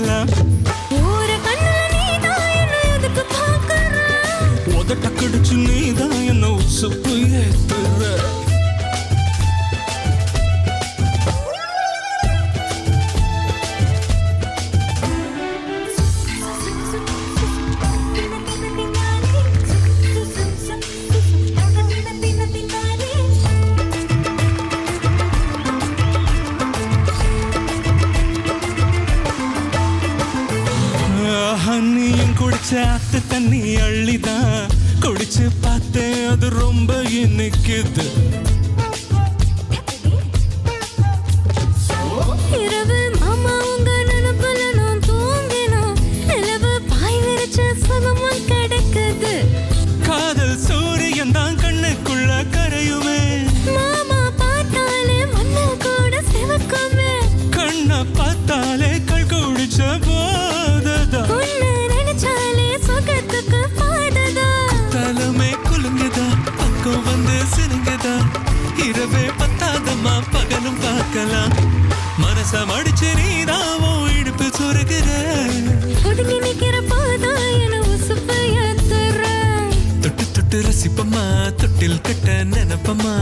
love. வச்ச தண்ணி அள்ளிதான் குடிச்சு பார்த்தேன். அது ரொம்ப இனிக்குது. பக்கம் வந்து சிரிங்குதா இரவே பத்தாதம்மா பகலும் பார்க்கலாம். மனச மடிச்சு நீதாவோ இடுப்பு சொருகிற. ஒதுங்கி நிக்கிற போதா என தொட்டு தொட்டு ரசிப்பம்மா தொட்டில் கட்ட நினைப்பம்மா.